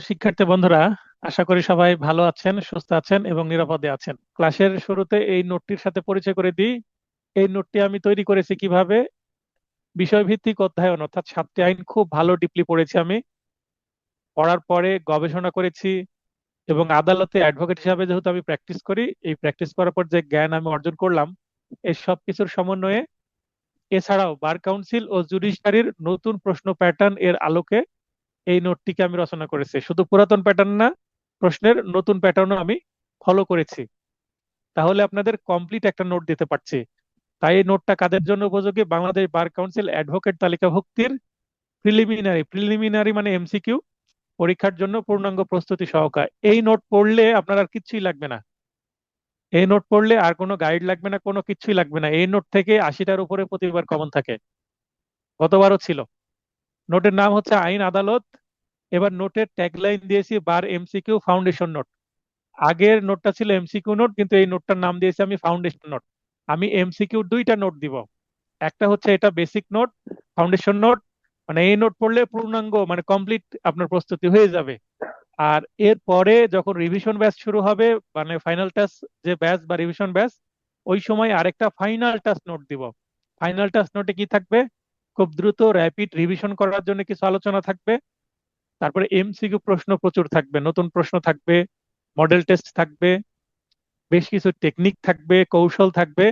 শিক্ষার্থী বন্ধুরা, আশা করি সবাই ভালো আছেন, সুস্থ আছেন এবং নিরাপদে আছেন। ক্লাসের শুরুতে এই নোটটির সাথে পরিচয় করে দিই। এই নোটটি আমি তৈরি করেছি কীভাবে? বিষয়ভিত্তিক অধ্যয়ন, অর্থাৎ সাতটি আইন খুব ভালো ডিপলি পড়েছি আমি। পড়ার পরে গবেষণা করেছি এবং আদালতে অ্যাডভোকেট হিসাবে যেহেতু আমি প্র্যাকটিস করি, এই প্র্যাকটিস করার পর যে জ্ঞান আমি অর্জন করলাম, এই সব কিছুর সমন্বয়ে এছাড়াও বার কাউন্সিল ও জুডিশিয়ারির নতুন প্রশ্ন প্যাটার্ন এর আলোকে এই নোটটিকে আমি রচনা করেছি। শুধু পুরাতন প্যাটার্ন না, প্রশ্নের নতুন প্যাটার্নও আমি ফলো করেছি। তাহলে আপনাদের কমপ্লিট একটা নোট দিতে পারছি। তাই এই নোটটা কাদের জন্য উপযোগী? বাংলাদেশ বার কাউন্সিল অ্যাডভোকেট তালিকাভুক্তির প্রিলিমিনারি প্রিলিমিনারি মানে এমসিকিউ পরীক্ষার জন্য পূর্ণাঙ্গ প্রস্তুতি সহকার। এই নোট পড়লে আপনার আর কিচ্ছুই লাগবে না। এই নোট পড়লে আর কোনো গাইড লাগবে না, কোনো কিছুই লাগবে না। এই নোট থেকে আশিটার উপরে প্রতিবার কমন থাকে। গতবারও ছিল। নোটের নাম হচ্ছে আইন আদালত। এবার নোটের ট্যাগলাইন দিয়েছি বার এমসিকিউ ফাউন্ডেশন নোট আগের নোটটা ছিল এমসিকিউ নোট কিন্তু এই নোটটার নাম দিয়েছি আমি ফাউন্ডেশন নোট আমি এমসিকিউ দুইটা নোট দিব। একটা হচ্ছে এটা বেসিক নোট ফাউন্ডেশন নোট মানে এই নোট পড়লে পূর্ণাঙ্গ মানে কমপ্লিট আপনার প্রস্তুতি হয়ে যাবে। আর এর পরে যখন রিভিশন ব্যাচ শুরু হবে মানে ফাইনাল টাচ যে ব্যাচ বা রিভিশন ব্যাচ ওই সময় আরেকটা ফাইনাল টাচ নোট দিব। ফাইনাল টাচ নোটে কি থাকবে? খুব দ্রুত র্যাপিড রিভিশন করার জন্য কিছু আলোচনা থাকবে। তারপরে এমসিকিউ প্রশ্ন প্রচুর থাকবে, নতুন প্রশ্ন থাকবে মডেল টেস্ট থাকবে, বেশ কিছু টেকনিক থাকবে, কৌশল থাকবে।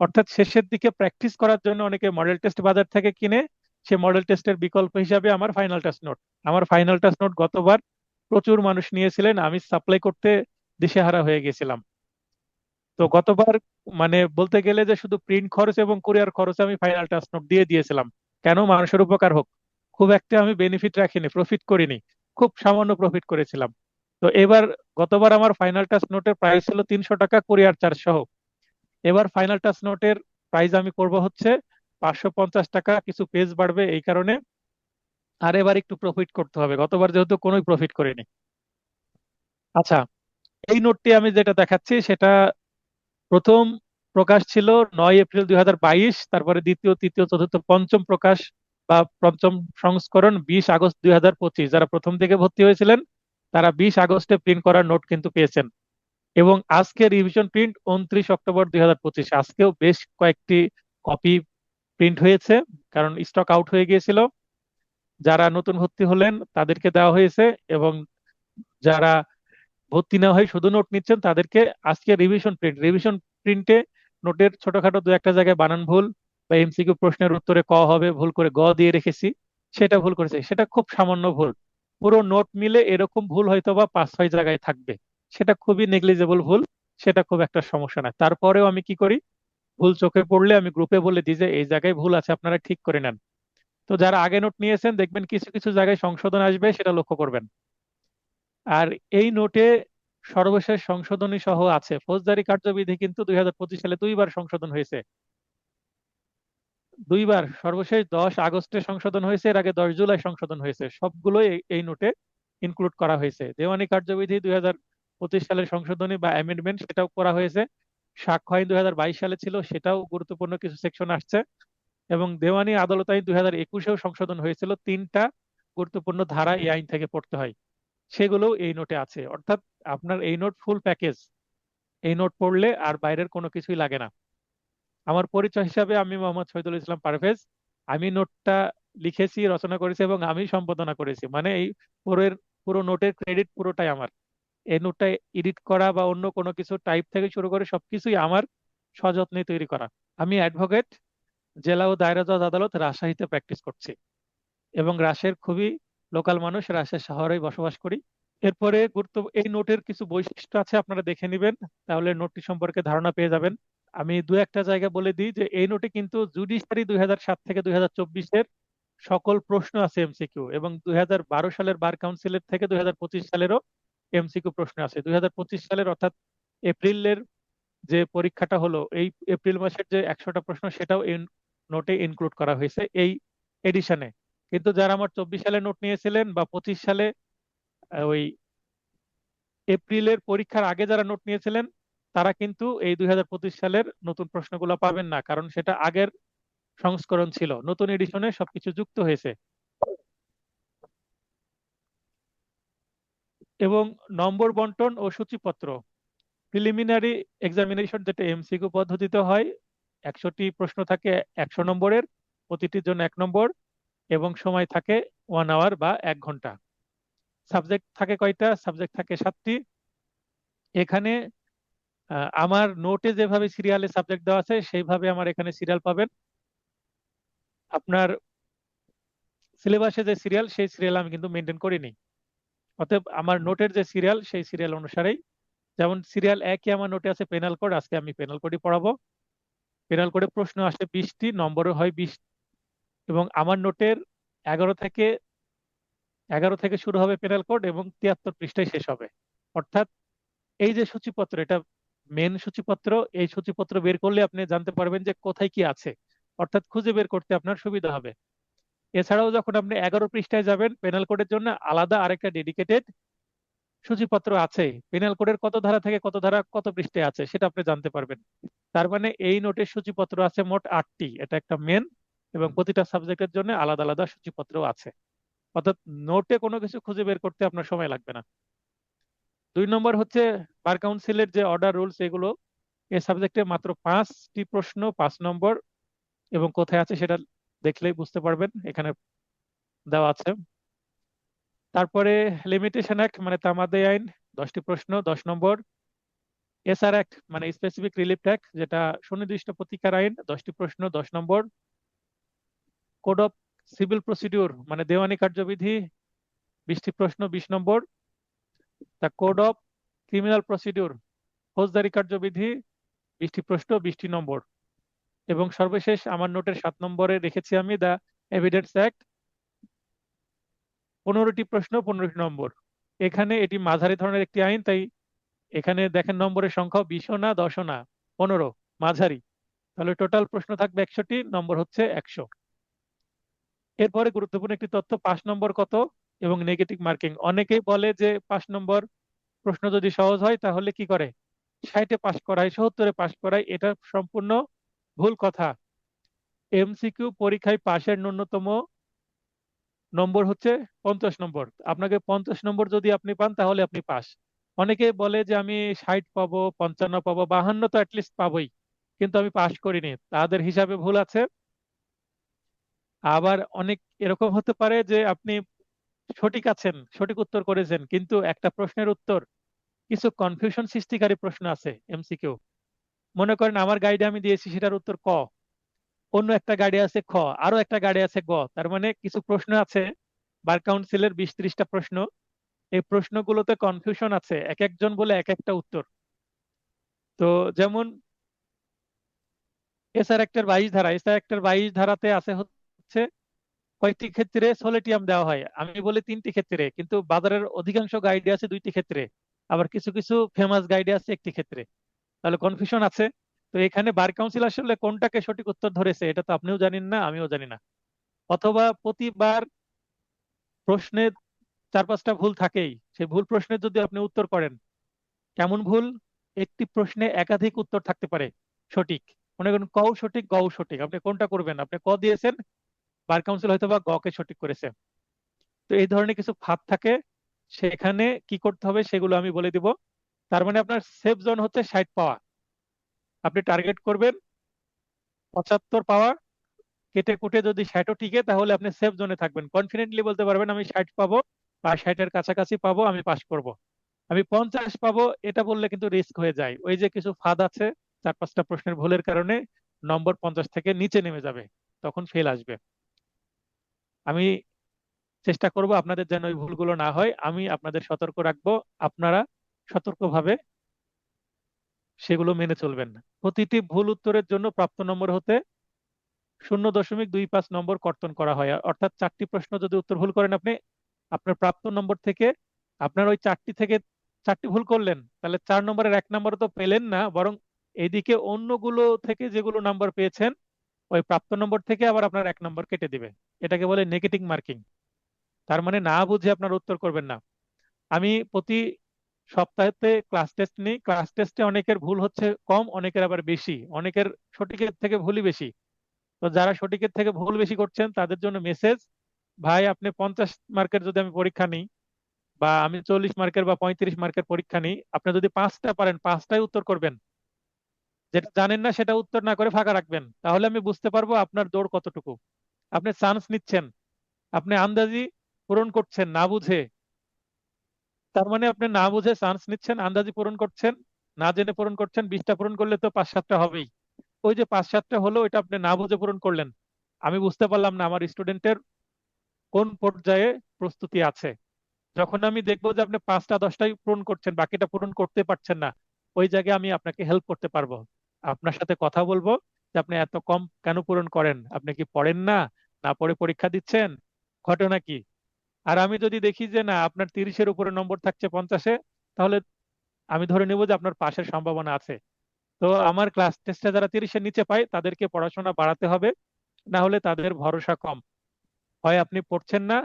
অর্থাৎ শেষের দিকে প্র্যাকটিস করার জন্য অনেকে মডেল টেস্ট বাজার থেকে কিনে, সে মডেল টেস্টের বিকল্প হিসাবে আমার ফাইনাল টেস্ট নোট আমার ফাইনাল টেস্ট নোট গতবার প্রচুর মানুষ নিয়েছিলেন, আমি সাপ্লাই করতে দিশেহারা হয়ে গেছিলাম। তো গতবার মানে বলতে গেলে যে শুধু প্রিন্ট খরচ এবং কুরিয়ার খরচ আমি ফাইনাল টেস্ট নোট দিয়ে দিয়েছিলাম। কেন? মানুষের উপকার হোক। খুব একটা আমি বেনিফিট রাখিনি প্রফিট করিনি। খুব সামান্য প্রফিট করেছিলাম। তো এবার গতবার আমার ফাইনাল টাচ নোটের প্রাইস ছিল তিনশো টাকা কুরিয়ার চার্জ সহ। এবার ফাইনাল টাচ নোটের প্রাইস আমি করব হচ্ছে পাঁচশো পঞ্চাশ টাকা। কিছু পেজ বাড়বে এই কারণে। আর এবার একটু প্রফিট করতে হবে। গতবার যেহেতু কোনোই প্রফিট করিনি। আচ্ছা এই নোটটি আমি যেটা দেখাচ্ছি সেটা প্রথম প্রকাশ ছিল নয় এপ্রিল দুই তারপরে দ্বিতীয়, তৃতীয়, চতুর্থ, পঞ্চম প্রকাশ বা পঞ্চম সংস্করণ বিশ আগস্ট দুই হাজার পঁচিশ। যারা প্রথম থেকে ভর্তি হয়েছিলেন, তারা বিশ আগস্টে প্রিন্ট করার নোট কিন্তু পেয়েছেন। এবং আজকে রিভিশন প্রিন্ট উনত্রিশ অক্টোবর দুই হাজার পঁচিশ। আজকেও বেশ কয়েকটি কপি প্রিন্ট হয়েছে, কারণ স্টক আউট হয়ে গিয়েছিল। যারা নতুন ভর্তি হলেন, তাদেরকে দেওয়া হয়েছে এবং যারা ভর্তি না হয় শুধু নোট নিচ্ছেন, তাদেরকে আজকে রিভিশন প্রিন্ট রিভিশন প্রিন্টে নোটের ছোটখাটো দু একটা জায়গায় বানান ভুল বা এমসিকিউ প্রশ্নের উত্তরে ক হবে, ভুল করে গ দিয়ে রেখেছি, সেটা ভুল করেছে। সেটা খুব সামান্য ভুল। পুরো নোট মিলে এরকম ভুল হয়তো বা পাঁচ ছয় জায়গায় থাকবে। সেটা খুবই নেগলিজেবল ভুল, সেটা খুব একটা সমস্যা না তারপরেও আমি কি করি? ভুল চোখে পড়লে আমি গ্রুপে বলে দিই যে, এই জায়গায় ভুল আছে, আপনারা ঠিক করে নেন। তো যারা আগে নোট নিয়েছেন, দেখবেন কিছু কিছু জায়গায় সংশোধন আসবে, সেটা লক্ষ্য করবেন। আর এই নোটে সর্বশেষ সংশোধনী সহ আছে। ফৌজদারি কার্যবিধি কিন্তু দুই সালে দুইবার সংশোধন হয়েছে। দুইবার, সর্বশেষ দশ আগস্টে সংশোধন হয়েছে, এর আগে দশ জুলাই সংশোধন হয়েছে। সবগুলোই এই নোটে ইনক্লুড করা হয়েছে। দেওয়ানি কার্যবিধি দুই সালের সংশোধনী বা অ্যামেন্ডমেন্ট সেটাও করা হয়েছে। সাক্ষ্য আইন দুই হাজার বাইশ সালে ছিল, সেটাও গুরুত্বপূর্ণ কিছু সেকশন আসছে। এবং দেওয়ানি আদালত আইন দুই হাজার একুশেও সংশোধন হয়েছিল। তিনটা গুরুত্বপূর্ণ ধারা এই আইন থেকে পড়তে হয়। সেগুলোও এই নোটে আছে। অর্থাৎ আপনার এই নোট ফুল প্যাকেজ। এই নোট পড়লে আর বাইরের কোনো কিছুই লাগে না। আমার পরিচয় হিসাবে আমি মোহাম্মদ শহীদুল ইসলাম পারভেজ। আমি নোটটা লিখেছি, রচনা করেছি এবং আমি সম্পাদনা করেছি। মানে এই পুরোর, পুরো নোটের ক্রেডিট পুরোটাই আমার। এই নোটটা এডিট করা বা অন্য কোনো কিছু টাইপ থেকে শুরু করে সবকিছুই আমার সযত্নে তৈরি করা। আমি অ্যাডভোকেট জেলা ও দায়রা জজ আদালত রাজশাহীতে প্র্যাকটিস করছি। এবং রাজশাহীর খুবই লোকাল মানুষ, রাজশাহী শহরে বসবাস করি। এরপরে গুরুত্ব, এই নোটের কিছু বৈশিষ্ট্য আছে, আপনারা দেখে নেবেন। তাহলে নোটটি সম্পর্কে ধারণা পেয়ে যাবেন। আমি দু একটা জায়গা বলে দিই যে, এই নোটে কিন্তু জুডিশিয়ারি দুই থেকে দুই হাজার চব্বিশ এর সকল প্রশ্ন আছে এমসিকিউ এবং দুই হাজার বারো সালের বার কাউন্সিলের থেকে দুই হাজার পঁচিশ সালেরও এমসিকিউ প্রশ্ন আছে। দুই হাজার পঁচিশ সালের অর্থাৎ এপ্রিলের যে পরীক্ষাটা হলো, এই এপ্রিল মাসের যে একশোটা প্রশ্ন, সেটাও নোটে ইনক্লুড করা হয়েছে এই এডিশনে কিন্তু যারা আমার চব্বিশ সালে নোট নিয়েছিলেন বা পঁচিশ সালে ওই এপ্রিলের পরীক্ষার আগে যারা নোট নিয়েছিলেন, তারা কিন্তু এই দুই সালের নতুন প্রশ্নগুলো পাবেন না, কারণ সেটা আগের সংস্করণ ছিল। নতুন এডিশনে সবকিছু যুক্ত হয়েছে। এবং নম্বর বন্টন ও সূচিপত্র। প্রিলিমিনারি এক্সামিনেশন যেটা এমসিকিউ পদ্ধতিতে হয় একশোটি প্রশ্ন থাকে একশো নম্বরের, প্রতিটির জন্য এক নম্বর, এবং সময় থাকে ওয়ান আওয়ার বা এক ঘণ্টা। সাবজেক্ট থাকে কয়টা? সাবজেক্ট থাকে সাতটি। এখানে আমার নোটে যেভাবে সিরিয়ালে সাবজেক্ট দেওয়া আছে, সেইভাবে আমার এখানে সিরিয়াল পাবেন। আপনার সিলেবাসে যে সিরিয়াল সেই সিরিয়াল আমি কিন্তু মেনটেন করিনি। অতএব আমার নোটের যে সিরিয়াল সেই সিরিয়াল অনুসারেই, যেমন সিরিয়াল একই আমার নোটে আছে পেনাল কোড আজকে আমি পেনাল কোডই পড়াবো। পেনাল কোডে প্রশ্ন আসে বিশটি, নম্বরও হয় বিশ। এবং আমার নোটের এগারো থেকে এগারো থেকে শুরু হবে পেনাল কোড এবং তিয়াত্তর পৃষ্ঠায় শেষ হবে। অর্থাৎ এই যে সূচিপত্র, এটা মেন সূচিপত্র, এই সূচিপত্র বের করলে আপনি জানতে পারবেন যে কোথায় কি আছে। অর্থাৎ খুঁজে বের করতে আপনার সুবিধা হবে। এছাড়াও যখন আপনি এগারো পৃষ্ঠায় যাবেন পেনাল কোডের জন্য, আলাদা আরেকটা ডেডিকেটেড সূচিপত্র আছে। পেনাল কোডের কত ধারা থেকে কত ধারা, কত পৃষ্ঠায় আছে, সেটা আপনি জানতে পারবেন। তার মানে এই নোটের সূচিপত্র আছে মোট আটটি এটা একটা মেন এবং প্রতিটা সাবজেক্টের জন্য আলাদা আলাদা সূচিপত্র আছে। অর্থাৎ নোটে কোনো কিছু খুঁজে বের করতে আপনার সময় লাগবে না। দুই নম্বর হচ্ছে বার কাউন্সিলের যে অর্ডার রুলস এগুলো এই সাবজেক্টে মাত্র পাঁচটি প্রশ্ন পাঁচ নম্বর এবং কোথায় আছে সেটা দেখলেই বুঝতে পারবেন এখানে দেওয়া আছে। তারপরে লিমিটেশন অ্যাক্ট মানে তামাদে আইন দশটি প্রশ্ন দশ নম্বর এসআর অ্যাক্ট মানে স্পেসিফিক রিলিফ অ্যাক্ট যেটা সুনির্দিষ্ট প্রতিকার আইন, দশটি প্রশ্ন, দশ নম্বর। কোড অফ সিভিল প্রসিডিউর মানে দেওয়ানি কার্যবিধি, বিশটি প্রশ্ন, বিশ নম্বর। The code of criminal procedure ফৌজদারি কার্যবিধি, বিশটি প্রশ্ন, বিশটি নম্বর। এবং সর্বশেষ আমার নোটের সাত নম্বরে রেখেছি আমি দ্য এভিডেন্স অ্যাক্ট পনেরোটি প্রশ্ন, পনেরোটি নম্বর। এখানে এটি মাঝারি ধরনের একটি আইন, তাই এখানে দেখেন নম্বরের সংখ্যা বিশও না, দশও না, পনেরো, মাঝারি। তাহলে টোটাল প্রশ্ন থাকবে একশোটি নম্বর হচ্ছে একশো। এরপরে গুরুত্বপূর্ণ একটি তথ্য, পাঁচ নম্বর কত এবং নেগেটিভ মার্কিং অনেকেই বলে যে পাঁচ নম্বর প্রশ্ন যদি সহজ হয়, তাহলে কি করে? ষাটে পাশ করায়, সত্তরে পাশ করায়, এটা সম্পূর্ণ ভুল কথা। এমসিকিউ পরীক্ষায় পাশের ন্যূনতম নম্বর হচ্ছে পঞ্চাশ নম্বর। আপনাকে পঞ্চাশ নম্বর যদি আপনি পান, তাহলে আপনি পাস। অনেকে বলে যে আমি ষাট পাবো, পঞ্চান্ন পাবো, বাহান্ন তো অ্যাটলিস্ট পাবোই, কিন্তু আমি পাশ করিনি, তাদের হিসাবে ভুল আছে। আবার অনেক এরকম হতে পারে যে আপনি সঠিক আছেন, সঠিক উত্তর করেছেন, কিন্তু একটা প্রশ্নের উত্তর, কিছু কনফিউশন সৃষ্টিকারী প্রশ্ন আছে এমসিকিউ মনে করেন আমার গাইডে আমি দিয়েছি সেটার উত্তর ক, অন্য একটা গাড়ি আছে খ, আরও একটা গাড়ি আছে গ, তার মানে কিছু প্রশ্ন আছে, বার কাউন্সিলের বিশ ত্রিশটা প্রশ্ন এই প্রশ্নগুলোতে কনফিউশন আছে এক একজন বলে এক একটা উত্তর। তো যেমন এসআর একটার বাইশ ধারা এসআর একটার বাইশ ধারাতে আছে হচ্ছে কয়েকটি ক্ষেত্রে সোলেটিয়াম দেওয়া হয়? আমি বলি তিনটি ক্ষেত্রে, কিন্তু বাজারের অধিকাংশ গাইডে আছে দুইটি ক্ষেত্রে, আবার কিছু কিছু ফেমাস গাইডে আছে একটি ক্ষেত্রে। তাহলে কনফিউশন আছে। তো এখানে বার কাউন্সিল আসলে কোনটাকে সঠিক উত্তর ধরেছে, এটা তো আপনিও জানেন না, আমিও জানি না। অথবা প্রতিবার প্রশ্নে চার পাঁচটা ভুল থাকেই। সেই ভুল প্রশ্নের যদি আপনি উত্তর করেন, কেমন ভুল? একটি প্রশ্নে একাধিক উত্তর থাকতে পারে। সঠিক। মনে করেন, কও সঠিক, গও সঠিক। আপনি কোনটা করবেন? আপনি ক দিয়েছেন, বার কাউন্সিল হয়তো বা গকে সঠিক করেছে। তো এই ধরনের কিছু ফাঁদ থাকে। সেখানে কি করতে হবে সেগুলো আমি বলে দিব। তার মানে আপনার সেফ জোন হচ্ছে ষাট পাওয়া। আপনি টার্গেট করবেন, পঁচাত্তর পাওয়া। কেটে কুটে যদি ষাটও টিকে, তাহলে আপনি সেফ জোনে থাকবেন। কনফিডেন্টলি বলতে পারবেন, আমি ষাট পাবো। ষাটের কাছাকাছি পাবো, আমি পাস করব। আমি পঞ্চাশ পাবো, এটা বললে কিন্তু রিস্ক হয়ে যায়। ওই যে কিছু ফাঁদ আছে, চার পাঁচটা প্রশ্নের ভুলের কারণে নম্বর পঞ্চাশ থেকে নিচে নেমে যাবে, তখন ফেল আসবে। আমি চেষ্টা করব আপনাদের যেন ওই ভুলগুলো না হয়, আমি আপনাদের সতর্ক রাখব, আপনারা সতর্কভাবে সেগুলো মেনে চলবেন। প্রতিটি ভুল উত্তরের জন্য প্রাপ্ত নম্বর হতে শূন্য দশমিক দুই পাঁচ নম্বর কর্তন করা হয়। অর্থাৎ চারটি প্রশ্ন যদি উত্তর ভুল করেন আপনি আপনার প্রাপ্ত নম্বর থেকে আপনার ওই চারটি থেকে চারটি ভুল করলেন, তাহলে চার নম্বরের এক নম্বর তো পেলেন না, বরং এইদিকে অন্যগুলো থেকে যেগুলো নাম্বার পেয়েছেন, ওই প্রাপ্ত নম্বর থেকে আবার আপনার এক নম্বর কেটে দিবে। এটাকে বলে নেগেটিভ মার্কিং তার মানে না বুঝে আপনার উত্তর করবেন না। আমি প্রতি সপ্তাহেতে ক্লাস টেস্ট নেই। ক্লাস টেস্টে অনেকের ভুল হচ্ছে কম, অনেকের আবার বেশি। অনেকের সঠিকের থেকে ভুলই বেশি। তো যারা সঠিকের থেকে ভুল বেশি করছেন, তাদের জন্য মেসেজ ভাই, আপনি পঞ্চাশ মার্কের যদি আমি পরীক্ষা নিই বা আমি চল্লিশ মার্কের বা পঁয়ত্রিশ মার্কের পরীক্ষা নিই, আপনি যদি পাঁচটা পারেন, পাঁচটাই উত্তর করবেন। যেটা জানেন না, সেটা উত্তর না করে ফাঁকা রাখবেন। তাহলে আমি বুঝতে পারব আপনার দৌড় কতটুকু। আপনি চান্স নিচ্ছেন। আপনি আন্দাজি পূরণ করছেন না বুঝে। তার মানে আপনি না বুঝে চান্স নিচ্ছেন, আন্দাজি পূরণ করছেন, না জেনে পূরণ করছেন, বিশটা পূরণ করলে তো পাঁচ সাতটা হবেই। ওই যে পাঁচ সাতটা হলো, ওইটা আপনি না বুঝে পূরণ করলেন। আমি বুঝতে পারলাম না আমার স্টুডেন্টের কোন পর্যায়ে প্রস্তুতি আছে? যখন আমি দেখব যে আপনি পাঁচটা, দশটাই পূরণ করছেন, বাকিটা পূরণ করতে পারছেন না, ওই জায়গায় আমি আপনাকে হেল্প করতে পারব। আপনার সাথে কথা বলব যে আপনি এত কম কেন পূরণ করেন? আপনি কি পড়েন না? না পড়ে পরীক্ষা দিচ্ছেন? ঘটনা কি? আর আমি যদি দেখি যে না, আপনার তিরিশের উপরে নম্বর থাকছে পঞ্চাশে, তাহলে আমি ধরে নেব যে আপনার পাশের সম্ভাবনা আছে। তো আমার ক্লাস টেস্টে যারা তিরিশের নিচে পায়, তাদেরকে পড়াশোনা বাড়াতে হবে, না হলে তাদের ভরসা কম। হয় আপনি পড়ছেন না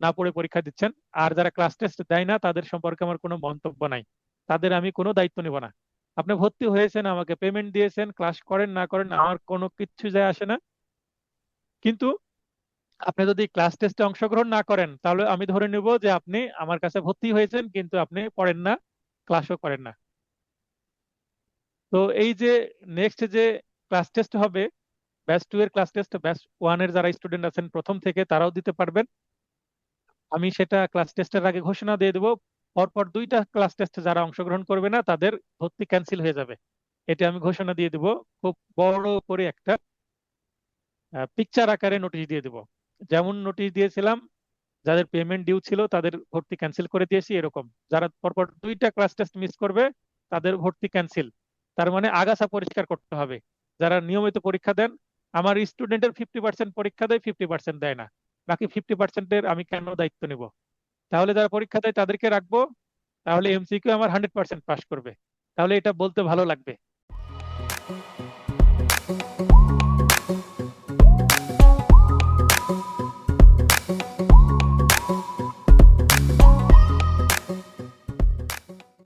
না পড়ে পরীক্ষা দিচ্ছেন। আর যারা ক্লাস টেস্ট দেয় না, তাদের সম্পর্কে আমার কোনো মন্তব্য নাই। তাদের আমি কোনো দায়িত্ব নিব না। আপনি ভর্তি হয়েছেন, আমাকে পেমেন্ট দিয়েছেন ক্লাস করেন, না করেন, আমার কোনো কিচ্ছু যায় আসে না। কিন্তু আপনি যদি ক্লাস টেস্টে অংশগ্রহণ না করেন, তাহলে আমি ধরে নেব যে আপনি আমার কাছে ভর্তি হয়েছেন, কিন্তু আপনি পড়েন না ক্লাসও করেন না। তো এই যে নেক্সট যে ক্লাস টেস্ট হবে ব্যাচ টু এর ক্লাস টেস্ট ব্যাচ ওয়ানের যারা স্টুডেন্ট আছেন, প্রথম থেকে তারাও দিতে পারবেন। আমি সেটা ক্লাস টেস্টের আগে ঘোষণা দিয়ে দেবো। পরপর দুইটা ক্লাস টেস্টে যারা অংশগ্রহণ করবে না, তাদের ভর্তি ক্যান্সেল হয়ে যাবে। এটা আমি ঘোষণা দিয়ে দেবো। খুব বড় করে একটা পিকচার আকারে নোটিশ দিয়ে দেবো। যেমন নোটিশ দিয়েছিলাম, যাদের পেমেন্ট ডিউ ছিল, তাদের ভর্তি ক্যান্সেল করে দিয়েছি, এরকম। যারা পরপর দুইটা ক্লাস টেস্ট মিস করবে, তাদের ভর্তি ক্যান্সেল তার মানে আগাছা পরিষ্কার করতে হবে। যারা নিয়মিত পরীক্ষা দেন আমার স্টুডেন্টের ফিফটি পার্সেন্ট পরীক্ষা দেয় ফিফটি পার্সেন্ট দেয় না। বাকি ফিফটি পার্সেন্টের আমি কেন দায়িত্ব নিব? তাহলে যারা পরীক্ষা দেয় তাদেরকে রাখব, তাহলে এমসিকিউ আমার হান্ড্রেড পার্সেন্ট পাস করবে। তাহলে এটা বলতে ভালো লাগবে।